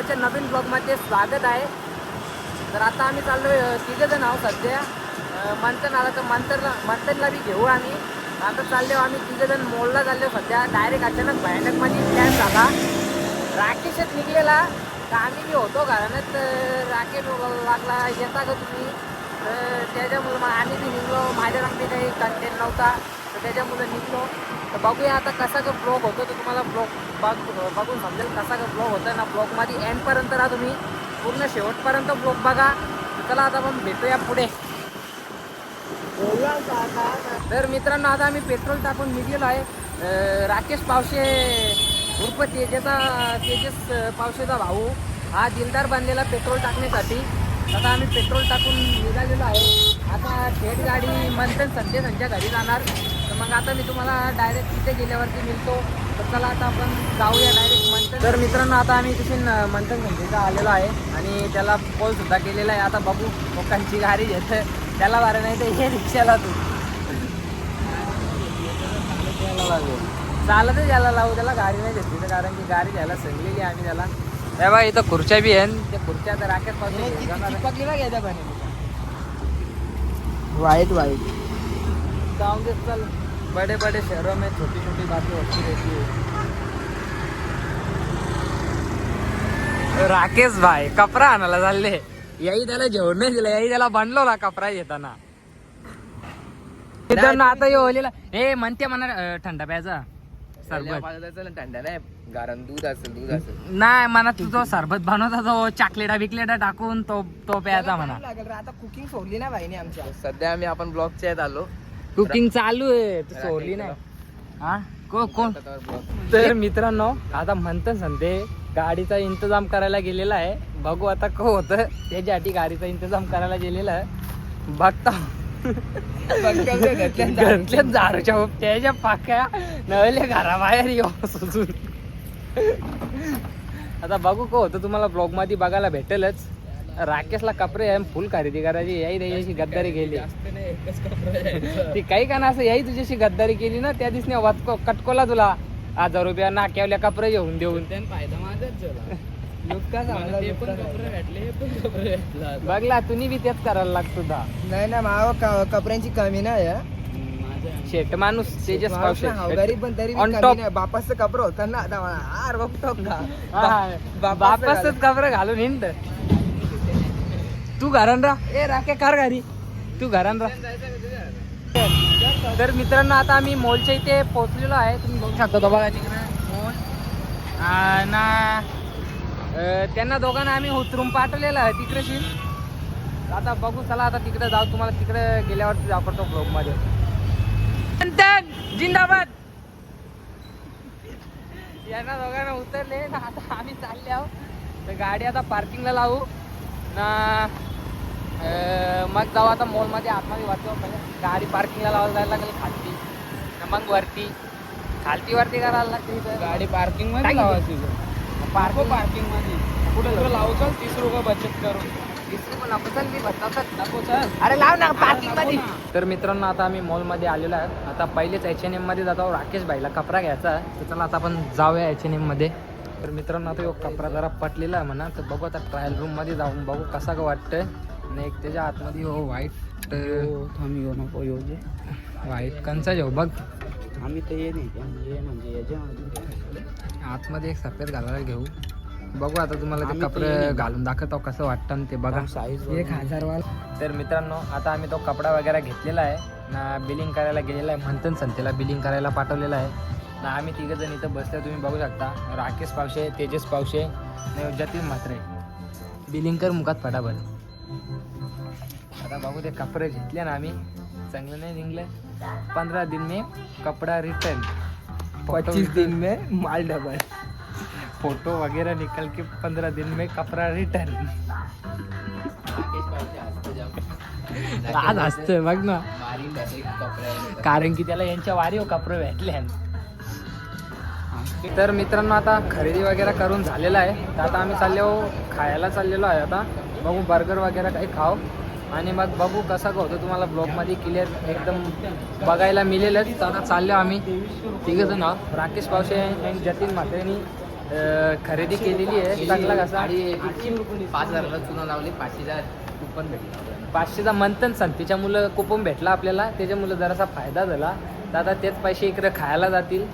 भावाच्या नवीन ब्लॉगमध्ये स्वागत आहे. तर आता आम्ही चाललो तिघंजण आहोत सध्या. मंथन आला तर मंथनला मंथनला बी घेऊ आम्ही. आता चाललो आम्ही तिघंजण मोडला मोलला चाललो सध्या. डायरेक्ट अचानक भयानकमध्ये प्लॅन झाला. राकेशच निघलेला. तर आम्ही बी होतो घराण्यात तर राकेश लागला येता का तुम्ही? तर मग आम्ही बी निघलो. माझ्या रांगणे काही कंटेंट नव्हता. तर त्याच्यामुळे निघलो. तर बघूया आता कसा का ब्लॉग होतो तर तुम्हाला ब्लॉग बघ बघून समजेल कसा का ब्लॉग होता ना ब्लॉगमध्ये एंडपर्यंत राहा तुम्ही. पूर्ण शेवटपर्यंत ब्लॉग बघा. चला आता आपण भेटूया पुढे. तर मित्रांनो आता आम्ही पेट्रोल टाकून निघलेलो आहे. राकेश पावशे उर्फ तेजेचा तेजस पावशेचा भाऊ. हा दिलदार बांधलेला पेट्रोल टाकण्यासाठी. आता आम्ही पेट्रोल टाकून निघालेलो आहे. आता थेट गाडी मंथन संजय त्यांच्या घरी जाणार. तर मग आता मी तुम्हाला डायरेक्ट तिथे गेल्यावरती मिळतो तर चला आता आपण जाऊया डायरेक्ट मंथन. तर मित्रांनो आता आम्ही तिथून मंथन संजयचा आलेलो आहे. आणि त्याला कॉल सुद्धा केलेला आहे. आता बघू लोकांची गाडी घेत त्याला बरं नाही तर हे रिक्षाला तू. चालतच यायला लावू. त्याला गाडी नाही घेतली तर कारण की गाडी घ्यायला सांगलेली आहे आम्ही त्याला. हे इथं खुर्च्या बी आहे. त्या खुर्च्या तर राकेशपासून वाईट वाईट. जाऊन दे चल. बड़े बड़े शहरों में छोटी छोटी बातें होती रहती है. राकेश भाई कपरा आणायला चालले. याही त्याला जेवण नाही दिलं याही त्याला बनलो कपरा येताना. आता हे ओलेला ए म्हणते म्हणा थंडा प्यायचा. सरबत. दूध असेल दूध असेल. नाही म्हणा तुझं सरबत बनवता तो चॉकलेटा बिकलेटा टाकून तो तो प्यायचा म्हणा. लागेल आता कुकिंग सोडली ना भाईने आमच्या. सध्या आम्ही आपण ब्लॉगच्या आहेत आलो. कुकिंग चालू आहे. तू सोडली नाही. हा? को कोण? तर मित्रांनो आता म्हणतं संते गाडीचा इंतजाम करायला गेलेला आहे. बघू आता को होतं. त्याच्यासाठी गाडीचा इंतजाम करायला गेलेला आहे. बघता. घरच्या दारूच्या त्याच्या पाक्या. नवल्या घराबाहेर येऊ सुचून आता बघू को होतं तुम्हाला ब्लॉगमध्ये बघायला भेटेलच. राकेशला कपडे आहे फुल खरेदी करायची. याही त्याच्याशी गद्दारी केली. ती काही का ना असं याही तुझ्याशी गद्दारी केली ना त्या दिवशी वाचको कटकोला तुला. हजार रुपया नाक्यावल्या कपडे घेऊन देऊन. फायदा माझाच झाला बघला तुम्ही बी तेच करायला लागतो दा. नाही ना माव कपड्यांची कमी नाही आहे शेट माणूस तेजस पावशे गरीब पण तरी On top. बापाचं कपडं होतं ना आर बघतो का? हा, कपडे घालून हिंड. तू घरान राह. ए राखे कार घरी तू घरान राह. तर मित्रांनो आता आम्ही मॉलच्या इथे पोहोचलेलो आहे. तुम्ही बघू शकता तो बघा तिकडे. मॉल. ना अ, त्यांना दोघांना आम्ही उतरून पाठवलेलं आहे तिकडे शील आता बघू चला आता तिकडे जाऊ. तुम्हाला तिकडे गेल्यावरती दाखवतो ब्लॉगमध्ये. मंथन, जिंदाबाद. यांना दोघांना उतरले ना आता आम्ही चालले आहोत. तर गाडी आता पार्किंगला लावू. ना मग जाऊ आता मॉलमध्ये आतमध्ये वाटतो गाडी पार्किंगला लावायला जायला लागेल खालती. ना मग वरती. खालती वरती करायला लागते. गाडी पार्किंगमध्ये लावायची पार्किंग पार्किंगमध्ये? कुठं लावू? चल? तीस रुपये बचत करून. अरे लाव ना पार्किंगमध्ये. तर मित्रांनो आता आम्ही मॉलमध्ये आलेलो आहे आता पहिलेच एच एन एममध्ये जातो. राकेश भाईला कपडा घ्यायचा तर चला आता आपण जाऊया एच एन एममध्ये. तर मित्रांनो आता कपडा जरा पटलेला आहे म्हणा. तर बघू आता ट्रायल रूममध्ये जाऊन बघू कसा का वाटतंय. आणि एक त्याच्या आतमध्ये हो व्हाईट थांबी हो नको येऊ जे. व्हाईट कंचा घेऊ बघ. आम्ही तर ये नाही ये म्हणजे याच्यामध्ये. आतमध्ये एक सफेद घालायला घेऊ. बघू आता तुम्हाला ते कपडे. घालून दाखवतो कसं वाटतं आणि ते बघा. साईज एक हजार वाला तर मित्रांनो आता आम्ही तो कपडा वगैरे घेतलेला आहे. ना बिलिंग करायला गेलेला आहे. म्हणतं संतेला बिलिंग करायला पाठवलेला आहे. ना आम्ही तिघं जण इथं बसले तुम्ही बघू शकता. राकेश पावशे तेजस पावशे आणि जतीन म्हात्रे. बिलिंग कर मुखात फटाफट. आता बघू ते कपडे घेतले ना आम्ही. चांगलं नाही निघलं पंधरा दिन में कपडा रिटर्न पच्चीस दिन में माल डबल फोटो वगैरह निकल के पंद्रह दिन में कपड़ा रिटर्न आज असतंय बघ ना. कारण की त्याला यांच्या वारीव कपडे भेटले तर मित्रांनो आता खरेदी वगैरे करून झालेलं आहे. तर आता आम्ही चाललो खायला चाललेलो आहे आता. बघू बर्गर वगैरे काही खाऊ. आणि मग बघू कसा होतो. तुम्हाला ब्लॉगमध्ये क्लिअर एकदम बघायला मिळेलच. तर आता चाललो आम्ही. तिघं जण आहोत. राकेश पावशे आणि जतीन म्हात्रेनी खरेदी केलेली आहे. चांगला कसा? आणि पाच हजाराला चुना लावली. पाचशेचा कुपन भेटला. पाचशेचा मंथन संतीच्या मुलं कुपन भेटला आपल्याला. त्याच्यामुळं जरासा फायदा झाला. तर आता तेच पैसे इकडे खायला जातील.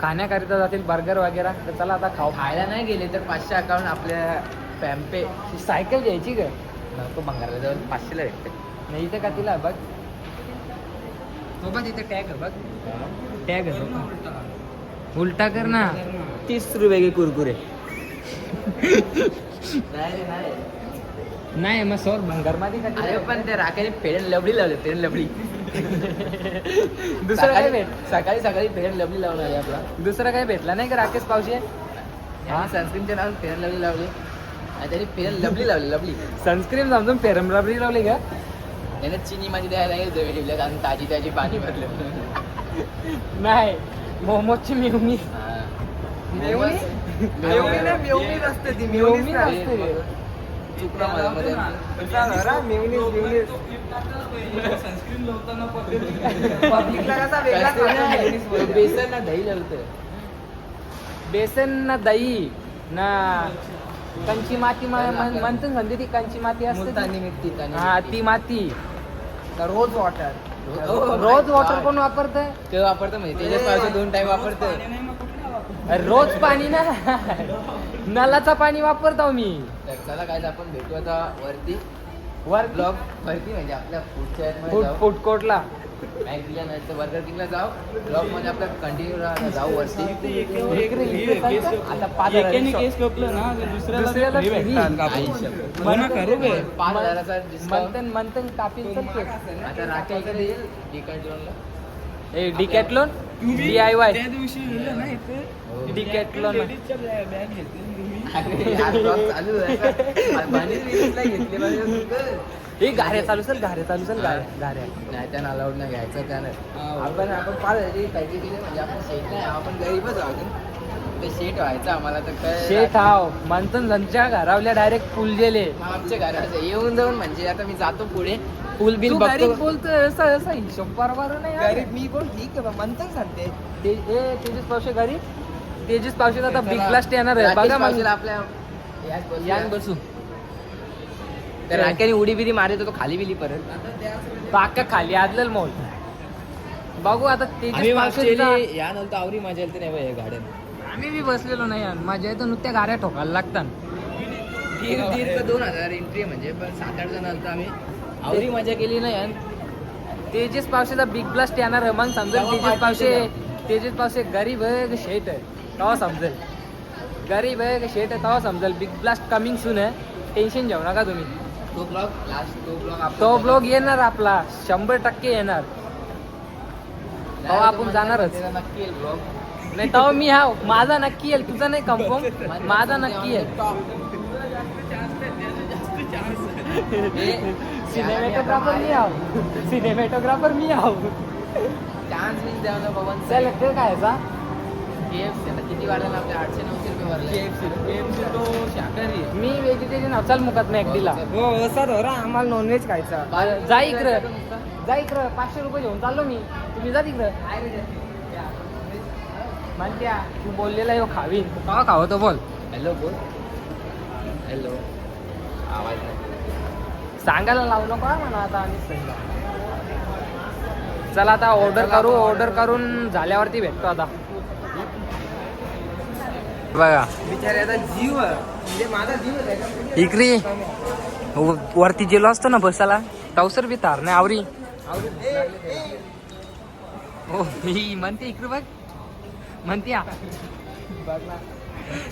खाण्याकरिता जातील. बर्गर वगैरे. तर चला आता खाऊ. खायला नाही गेले तर पाचशे अकाउंट आपल्या पॅम्पे सायकल घ्यायची का तो भंगारला जवळ पाचशेला भेटते. नाही इथं का तिला? बघ. तो बघ इथे टॅग आहे बघ. टॅग आहे. उलटा कर ना. तीस रुपये के कुरकुरे. नाही रे नाही नाही मग सौर भंगारमध्ये? पण ते राखाने पेरण लबडी लावले पेरण लबडी. दुसरं काय भेट? सकाळी सकाळी पेरण लबडी लावणार आहे आपला. दुसरं काय भेटला नाही का राकेश पावशे? हा? सनस्क्रीनच्या नावाने पेरण लबडी लावली. आणि त्याने पेरण लबडी लावली लबडी. सनस्क्रीन समजून फेरम रबरी लावली का? त्याने चिनी माझी द्यायला गेलं ठेवल्या कारण ताजी ताजी पाणी भरलं. नाही. मोमोजची मिळवणी. मेवणी? मेवणी नाही, मेवणीच असते ती मेवणीच असते. चुकला माझ्या मध्ये पब्लिकला कसा वेगळाच वाटतो. बेसन ना दही लावतं बेसन ना दही ना कंची माती म्हणतो म्हणते ती कंची माती असते ती. मिट्टी हा rose water my rose water. कोण वापरतंय? ते वापरतो म्हणजे पावसात दोन टाइम वापरतो रोज पाणी ना नलाचा पाणी वापरतो मी तर चला काय आपण भेटू आता वरती. वर ब्लॉग वरती म्हणजे आपल्या पुढच्या फूड फूड कोर्टला मॅगडीला नाही तर बर्गर किंगला जाऊ ब्लॉगमध्ये आपल्या कंटिन्यू जाऊ वरती. आता पाच हजाराची केस लोकलं ना तर दुसऱ्याला दुसऱ्याला free free. भेटतात आई कापून. शपथ. हो ना, खरं बे. पाच हजाराचा डिस्काउंट मंथन मंथन कापील तर केक. आता राखी इकडे येईल डिकार्डिओनला ए डिकॅटलॉन डी आय वाय त्या दिवशी गेलं ना इथे. हो. डिकॅटलॉन लेडीजच्या बॅग घेतली तुम्ही अरे यार ब्लॉग चालू हे गाऱ्या चालू चल गाऱ्या चालू चल गाऱ्या गाऱ्या नाही त्यानं अलाउड नाही घ्यायचं त्यानं. आपण आपण पाच पॅकेज म्हणजे आपण आपण गरीबच आहोत. ते शेट व्हायचं आम्हाला तर काय शेठ हाव. मंथन त्यांच्या घरावल्या डायरेक्ट पूल गेले. मग आमच्या घराचं येऊन जाऊन म्हणजे आता मी जातो पुढे. फुल बिल तू बघतो. गरीब बोलतोय असं असं हिशोब बरोबर नाही यार. गरीब मी पण ठीक आहे मंथन सांगते ते ए, तेजस पावशे गरीब. तेजस पावशे आता बिग ब्लास्ट येणार आहे. राकेश बघा मग. आपल्या बसूया. यान बसू. तर उडी बिडी मारत होतो खाली बिली परत. बाका खाली आदलेल मोल. बघू आता तेजस पावशेचा या नंतर आवरी मजा येते नाही गार्डन आम्ही बी बसलेलो नाही यार माझ्या इथं नुसत्या गाड्या ठोकायला लागतात. दीड दीड का दोन हजार एंट्री म्हणजे पण सात आठ जण आलतो आम्ही. आवरी मजा केली नाही यार. तेजस पावशेचा बिग ब्लास्ट येणार मग समजेल तेव्हा तेजस पावशे. तेजस पावशे गरीब आहे का शेट आहे? तेव्हा समजेल. गरीब आहे का शेट आहे? तेव्हा समजेल. बिग ब्लास्ट कमिंग सून आहे. टेन्शन घेऊ नका तुम्ही. तो ब्लॉग लास्ट तो ब्लॉग तो ब्लॉग येणार आपला. शंभर टक्के येणार. हो, आपण जाणारच. नक्की ब्लॉग नाही तेव्हा मी हा माझा नक्की येईल तुझा नाही कन्फर्म माझा नक्की येईल. सिनेमॅटोग्राफर मी आहो. सिनेमॅटोग्राफर मी आहो. चान्स द्यावा ना बाबा चल ते काय आता किती वाढलं आपल्या? आठशे नऊशे रुपये भरले AMC तो शाकाहारी आहे. मी व्हेजिटेरियन चल मुखात मॅकडीला हो असा धरा आम्हाला नॉनव्हेज खायचा. जा इकडं. जा इकडं. पाचशे रुपये घेऊन चाललो मी. तुम्ही जा तिकडं. म्हणत्या तू बोललेला यो खावीन. तू केव्हा खावं तो बोल. हॅलो बोल. हॅलो आवाज नाही. सांगायला लावू नको हा म्हणा आता आम्ही? समजा चला आता ऑर्डर करू ऑर्डर करून झाल्यावरती भेटतो आता. बघा. बिचाऱ्याचा जीव आहे. म्हणजे माझा जीव. इकरी. वरती गेलो असतो ना बसाला टवसर बी तार नाही आवरी. हो ही म्हणते इकडे बघ. म्हणते.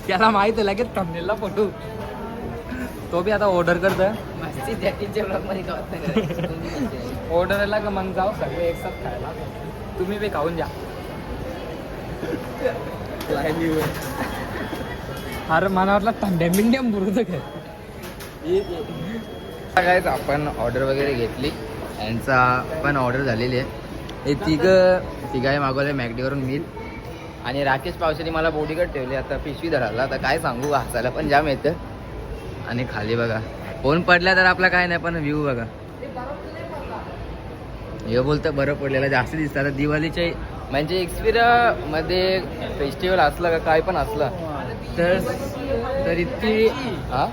त्याला माहीत आहे लगेच थंबनेलला फोटो तो बी आता ऑर्डर आहे. ऑर्डरला का मग जाऊ सगळे एक साथ खायला. तुम्ही बी खाऊन जा. अरे मला वाटलं थंड्या बिंड्या काय. काय आपण ऑर्डर वगैरे घेतली. यांचा पण ऑर्डर झालेली आहे. हे तिघं तिघाही मागवले मॅगडीवरून मिल. आणि राकेश पावसाने मला बॉडीगार्ड ठेवले. आता पिशवी धरायला. आता काय सांगू? हसायला पण जाम येतं. आणि खाली बघा. फोन पडला तर आपला काय नाही पण व्ह्यू बघा. हे बोलतं बरं पडलेलं जास्त दिसतं. आता दिवाळीच्या म्हणजे एक्सपिरिया मध्ये फेस्टिवल असलं का काय पण असलं तर तर इतकी हा?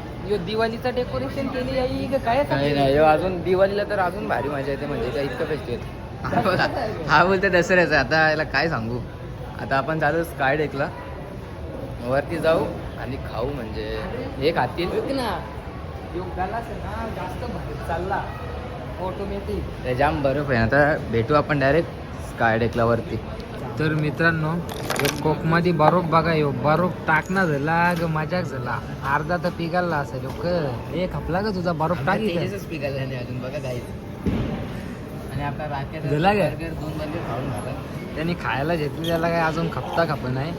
दिवाळीचं डेकोरेशन केली आहे काय नाही ह्यो अजून दिवाळीला तर अजून भारी मजा येते म्हणजे काय इतकं फेस्टिवल हा हा बोलते दसऱ्याचं. आता याला काय सांगू? आता आपण चालू स्काय डेकला वरती जाऊ आणि खाऊ म्हणजे. हे खातील. बघ ना. यो गलास आहे ना जास्त भारी चालला. ऑटोमॅटिक ते जाम बर्फ आहे. आता भेटू आपण डायरेक्ट स्काय डेकला वरती. तर मित्रांनो कोकमध्ये बरोफ बघा यो बरोफ टाकणं झाला ग मजाक झाला. अर्धा तर पिघालला असेल क एक खपला का तुझा बरोफ टाकी काय? स्पीकर झाले अजून. बघा जायचं आणि आपला राकेश झाला काय? बर्गर दोन बर्गर खाऊन झाला. त्यांनी खायला घेतली त्याला काय अजून खपता खप नाही.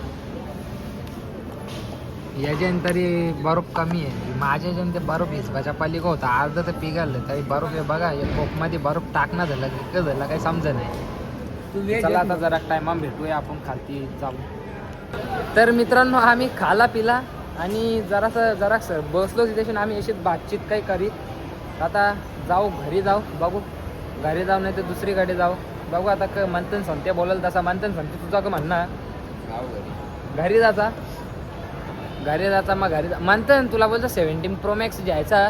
याच्यान तरी बरोफ कमी आहे. माझ्या याच्यान ते बरोफ हिसबाच्या पालिका होता. अर्धा तर पिघाललं तरी बरोफ हे बघा या कोकमध्ये बरोफ टाकणं झालं की झालं काही समजा नाही. चला आता जरा टायमा भेटूया आपण खालती जाऊ. तर मित्रांनो आम्ही खाला पिला आणि जरासं जरासं बसलो तिथे आम्ही अशीच बातचीत काही करीत. आता जाऊ घरी जाऊ बघू. घरी जाऊ नाही तर दुसरीकडे जाऊ. बघू आता क मंथन संत्या बोलाल तसा मंथन संत्या तुझा का म्हणणं घरी. घरी जायचा घरी जायचा मग घरी जा मंथन तुला बोलतो सेव्हन्टीन प्रो मॅक्स घ्यायचा.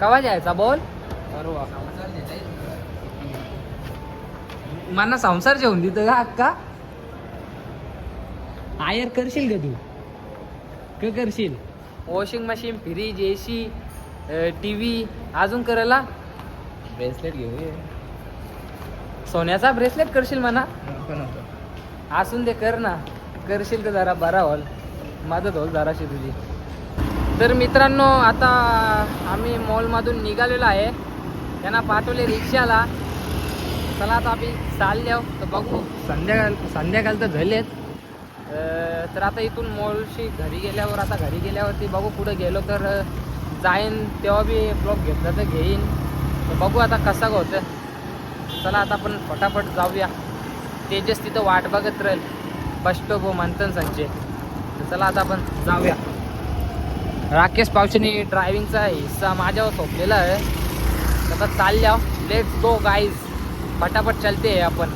कवा घ्यायचा बोल? मला संसार जेवून देतो का अक्का? आयर करशील का तू? क करशील? Washing machine fridge A C T V अजून करायला? ब्रेसलेट घेऊ ये. सोन्याचा ब्रेसलेट करशील म्हणा. असून ते कर ना. करशील तर जरा बरा होल. मदत होल जराशी तुझी. तर मित्रांनो आता आम्ही मॉलमधून निघालेलो आहे. त्यांना पाठवले रिक्षाला. चला आता आम्ही चालले तर बघू. संध्याकाळ संध्याकाळ तर झालेत. तर आता इथून मॉलशी घरी गेल्यावर आता घरी गेल्यावरती बघू पुढे गेलो तर जाईन तेव्हा बी ब्लॉग घेतला तर घेईन. तर बघू आता कसा होतं चला आता आपण फटाफट जाऊया. तेजस तिथं वाट बघत राहील. Bus stop Manthan Sanjay. तर चला आता आपण जाऊया. राकेश पावशेने ड्रायव्हिंगचा हिस्सा माझ्यावर सोपलेला आहे. तर आता चालल्या. लेट्स गो गाईज फटाफट चलते आपण.